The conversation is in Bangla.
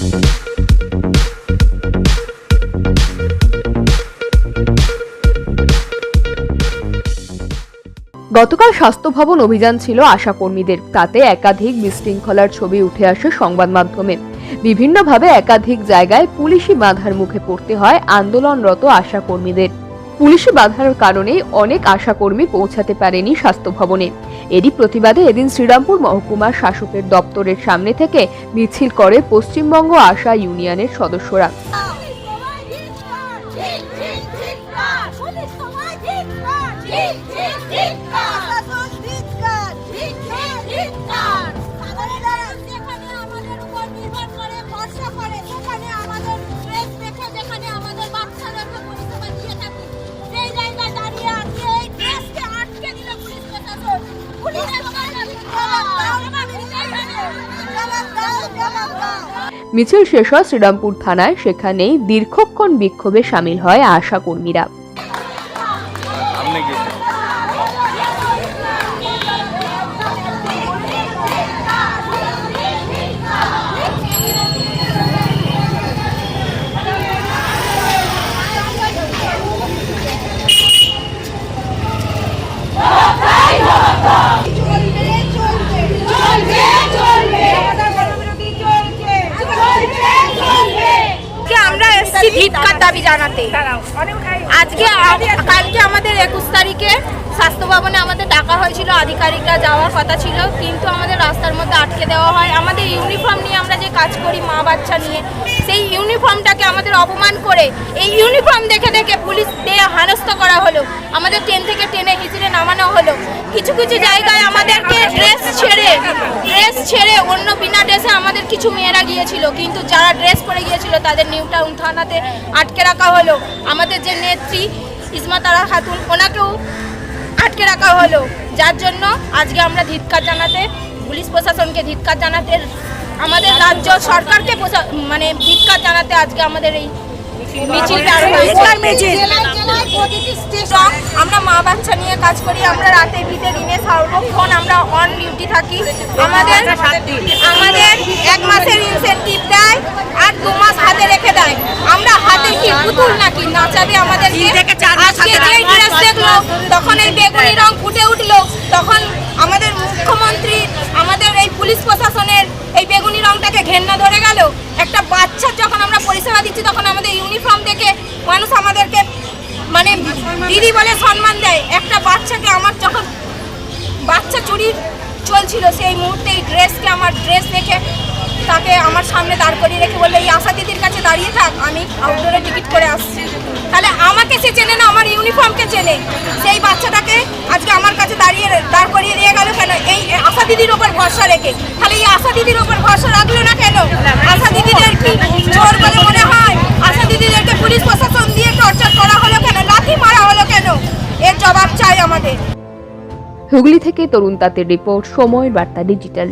গতকাল স্বাস্থ্য ভবন অভিযান ছিল আশাকর্মীদের। তাতে একাধিক বিশৃঙ্খলার ছবি উঠে আসে সংবাদ মাধ্যমে। বিভিন্নভাবে একাধিক জায়গায় পুলিশি বাধার মুখে পড়তে হয় আন্দোলনরত আশাকর্মীদের। পুলিশি বাধার কারণে অনেক আশাকর্মী পৌঁছাতে পারেনি স্বাস্থ্য ভবনে এরই প্রতিবাদে এদিন শ্রীরামপুর মহকুমার শাসকের দপ্তরের সামনে থেকে মিছিল করে পশ্চিমবঙ্গ আশা ইউনিয়নের সদস্যরা। মিছিল শেষ হয় শ্রীরামপুর থানায়। সেখানেই দীর্ঘক্ষণ বিক্ষোভে সামিল হয় আশা কর্মীরা এসেছি ধিৎকার দাবি জানাতে। আজকে কালকে আমাদের একুশ তারিখে স্বাস্থ্য ভবনে আমাদের ডাকা হয়েছিল, আধিকারিকরা যাওয়ার কথা ছিল, কিন্তু আমাদের রাস্তার মধ্যে আটকে দেওয়া হয়। আমাদের ইউনিফর্ম নিয়ে আমরা যে কাজ করি মা বাচ্চা নিয়ে, সেই ইউনিফর্মটাকে আমাদের অপমান করে, এই ইউনিফর্ম দেখে দেখে পুলিশ দিয়ে হানস্থ করা হলো। আমাদের ট্রেন থেকে ট্রেনে হিচড়ে নামানো হলো। কিছু কিছু জায়গায় আমাদেরকে ড্রেস ছেড়ে ড্রেস ছেড়ে অন্য বিনা ড্রেসে আমাদের কিছু মেয়েরা গিয়েছিল। কিন্তু যারা ড্রেস পরে গিয়েছিল, তাদের নিউ টাউন থানাতে আটকে রাখা হলো। আমাদের যে নেত্রী ইসমাতারা খাতুন, ওনাকেও আটকে রাখা হলো। যার জন্য আজকে আমরা ধিৎকার জানাতে, পুলিশ প্রশাসনকে ধিৎকার জানাতে, আমাদের রাজ্য সরকারকে মানে ধিৎকার জানাতে আজকে আমাদের এই আমরা মা বাচ্চা নিয়ে কাজ করি আমরা রাতে বিতে দিনে সর্বক্ষণ আমরা অন ডিউটি থাকি। আমাদের আমাদের এক মাসের ইনসেন্টিভ দেয় আর দু মাস হাতে রেখে দেয়। আমরা হাতে কি পুতুল নাকি? নাচাবে আমাদের আজকে যেই ড্রেস দেখল তখন এই বেগুনি রং ফুটে উঠল তখন আমাদের মুখ্যমন্ত্রী আমাদের এই পুলিশ প্রশাসনের এই বেগুনি রংটাকে ঘেন্না ধরে গেল। একটা বাচ্চার যখন আমরা পরিষেবা দিচ্ছি তখন আমাদের ইউনিফর্ম দেখে মানুষ আমাদেরকে মানে দিদি বলে সম্মান দেয়। একটা বাচ্চাকে আমার যখন বাচ্চা চুরির চলছিল, সেই মুহূর্তে এই ড্রেসকে, আমার ড্রেস দেখে তাকে আমার সামনে দাঁড় করিয়ে রেখে বলল, এই আশা দিদির কাছে দাঁড়িয়ে থাক, আমি আউটডোরে টিকিট করে আসছি। তাহলে আমাকে সে চেনে না, আমার ইউনিফর্মকে চেনে। সেই বাচ্চাটাকে আজকে আমার কাছে দাঁড়িয়ে দাঁড় করিয়ে দিয়ে গেল কেন? এই আশা দিদির ওপর ভরসা রেখে। তাহলে এই আশা দিদির ওপর ভরসা রাখল না কেন? আশা দিদিদের কি চোর বলে মনে হয় আশা দিদিদেরকে পুলিশ প্রশাসন দিয়ে টর্চার করা হলো কেন লাথি মারা হলো কেন এর জবাব চাই আমাদের। হুগলি থেকে তরুণ তাঁতের রিপোর্ট সময়ের বার্তা ডিজিটাল।